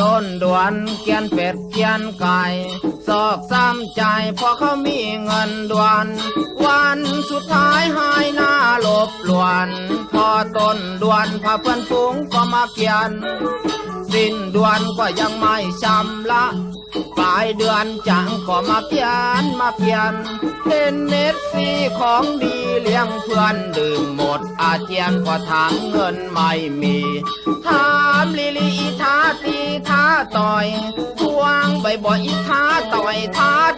ต้นดวนเกียนเป็ดเกียนไก่สอกซ้ำใจพอเขามีเงินด่วน วันสุดท้ายหายหน้า บลวนพอต้นดวนพาเพื่อนฝูงก็มาเกียน สิ้นดือนก็ยังไม่ชำระปลายเดือนจังก็มาเพียนมาเพียนเป็นเน็ตซีของดีเลี้ยงเพื่อนดื่มหมดอาเจียนก็ทางเงินไม่มีถามลิลีอีท้าตีท้าต่อยทวงบ่อยๆอีท้าต่อยท้า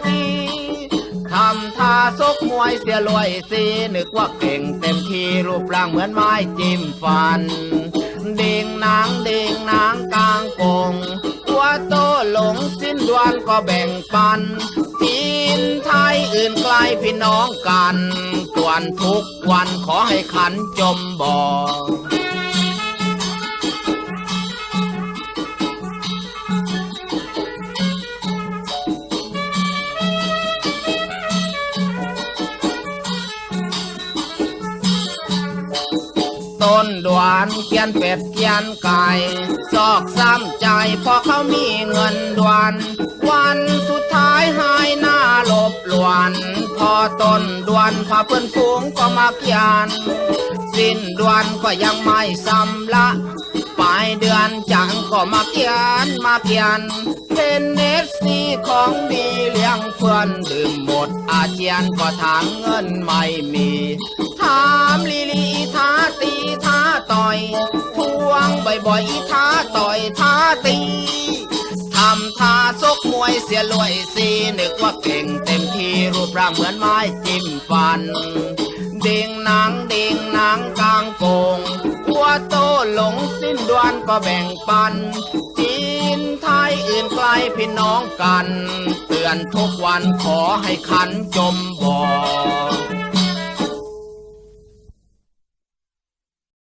ตีทำท่า ซกมวยเสียรวยสีนึกว่าเก่งเต็มที่รูปร่างเหมือนไม้จิ้มฟันเด้งนางเด้งนางกลางกง ตัวโตหลงสิ้นดวนก็แบ่งปันจีนไทยอื่นไกลพี่น้องกันตวนทุกวันขอให้ขันจมบ่อ ต้นดวนเกียนเป็ดเกียนไก่ซอกซ้ำใจพอเขามีเงินดวน วันสุดท้ายหายหน้าหลบหลวน พอต้นดวนพาเพื่อนฝูงก็มาเกียน สิ้นดวนก็ยังไม่สำละปลายเดือนจังก็มาเกียนมาเกียนเป็นเนสซีของดีเลี้ยงเพื่อนดื่มหมดอาเจียนก็ทางเงินไม่มี ถามลีลี บ่อยๆท้าต่อยท้าตีทำท่าซกมวยเสียรวยสีนึกว่าเก่งเต็มที่รูปร่างเหมือนไม้จิ้มฟัน เด้งนางเด้งนางกลางโกงหัวโตหลงสิ้นดวนก็แบ่งปัน จีนไทยอื่นไกลพี่น้องกัน เตือนทุกวันขอให้ขันจมบ่อ